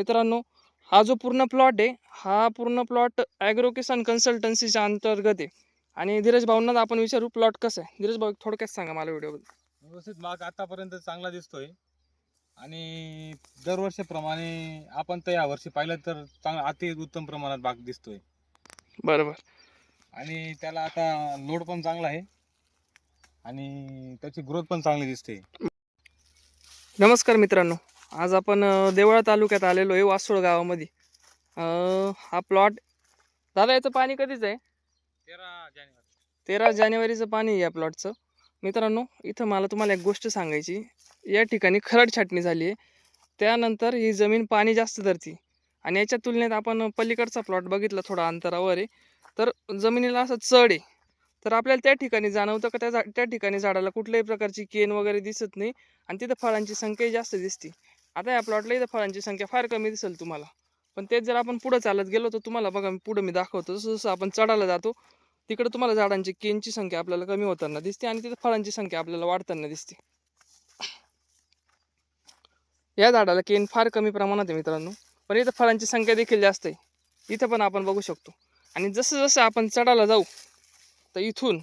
मित्रांनो हा जो पूर्ण प्लॉट आहे हा पूर्ण प्लॉट ॲग्रो किसान कन्सल्टन्सीच्या अंतर्गत आहे. आणि धीरज भाऊंना आपण विचारू प्लॉट कसं आहे? धीरज भाऊ थोडक्यात सांगा मला व्हिडिओबद्दल व्यवस्थित माग आतापर्यंत चांगला दिसतोय. आणि दरवर्षीप्रमाणे आपण तर यावर्षी पाहिलं तर चांगला अति उत्तम प्रमाणात बाग दिसतोय. बरोबर. आणि त्याला आता लोड पण चांगला आहे. आणि त्याची ग्रोथ पण चांगली दिसते. नमस्कार मित्रांनो. आज आपण देवळा तालुक्यात आलेलो आहे वासोळ गावामध्ये. हा प्लॉट दादा याचं पाणी कधीच आहे? तेरा जानेवारी. तेरा जानेवारीचं पाणी आहे या प्लॉटचं मित्रांनो इथं मला तुम्हाला एक गोष्ट सांगायची या ठिकाणी खरड छाटणी झाली आहे. त्यानंतर ही जमीन पाणी जास्त धरती. आणि याच्या तुलनेत आपण पलीकडचा प्लॉट बघितला थोडा अंतरावर आहे. तर जमिनीला असं चढ आहे. तर आपल्याला त्या ठिकाणी जाणवतं का? त्या झा त्या ठिकाणी झाडाला कुठल्याही प्रकारची केन वगैरे दिसत नाही. आणि तिथं फळांची संख्याही जास्त दिसते. आता या प्लॉटला इथं फळांची संख्या फार कमी दिसेल तुम्हाला. पण तेच जर आपण पुढं चालत गेलो तर तुम्हाला बघा पुढं मी दाखवतो. जसं जसं आपण चढायला जातो तिकडे तुम्हाला झाडांची केनची संख्या आपल्याला कमी होताना दिसते आणि तिथं फळांची संख्या आपल्याला वाढताना दिसते. या झाडाला केन फार कमी प्रमाणात आहे मित्रांनो. पण इथं फळांची संख्या देखील जास्त आहे. इथं पण आपण बघू शकतो. आणि जसं जसं आपण चढायला जाऊ तर इथून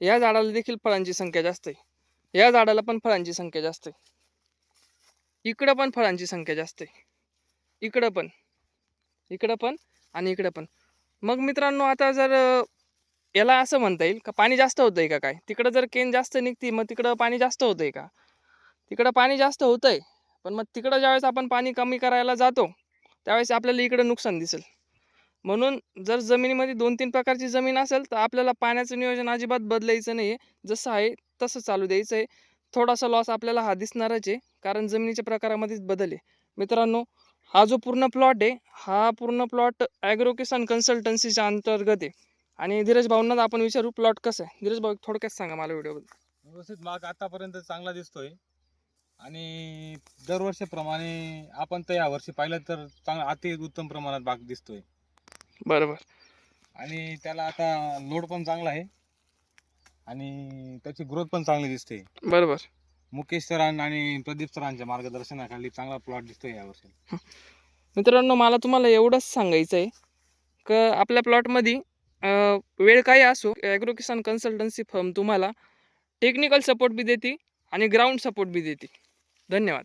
या झाडाला देखील फळांची संख्या जास्त आहे. या झाडाला पण फळांची संख्या जास्त आहे. इकडं पण फळांची संख्या जास्त आहे. इकडं पण. इकडं पण आणि इकडं पण. मग मित्रांनो आता जर याला असं म्हणता येईल का पाणी जास्त होतं आहे का काय? तिकडं जर केन जास्त निघते मग तिकडं पाणी जास्त होतं आहे का? तिकडं पाणी जास्त होतं आहे पण मग तिकडं ज्यावेळेस आपण पाणी कमी करायला जातो त्यावेळेस आपल्याला इकडं नुकसान दिसेल. म्हणून जर जमिनीमध्ये दोन तीन प्रकारची जमीन असेल तर आपल्याला पाण्याचं नियोजन अजिबात बदलायचं नाही आहे जसं आहे तसं चालू द्यायचं आहे थोडासा लॉस आपल्याला हा दिसणारच आहे. कारण जमिनीच्या प्रकारामध्येच बदल आहे. मित्रांनो हा जो पूर्ण प्लॉट आहे हा पूर्ण प्लॉट ॲग्रो किसान कन्सल्टन्सीच्या अंतर्गत आहे. आणि धीरज भाऊंना आपण विचारू प्लॉट कसं आहे? धीरज भाऊ थोडक्यात सांगा मला व्हिडिओबद्दल व्यवस्थित माग आतापर्यंत चांगला दिसतोय. आणि दरवर्षीप्रमाणे आपण तर यावर्षी पाहिलं तर चांगला अति उत्तम प्रमाणात बाग दिसतोय. बरोबर. आणि त्याला आता लोड पण चांगला आहे. आणि त्याची ग्रोथ पण चांगली दिसते. बरोबर. मुकेश सरां आणि प्रदीप सरांच्या मार्गदर्शनाखाली चांगला प्लॉट दिसतोय यावर्षी मित्रांनो मला तुम्हाला एवढंच सांगायचं आहे का आपल्या प्लॉटमध्ये वेळ काही असो ॲग्रो किसान कन्सल्टन्सी फर्म तुम्हाला टेक्निकल सपोर्ट बी देते आणि ग्राउंड सपोर्ट बी देते. धन्यवाद.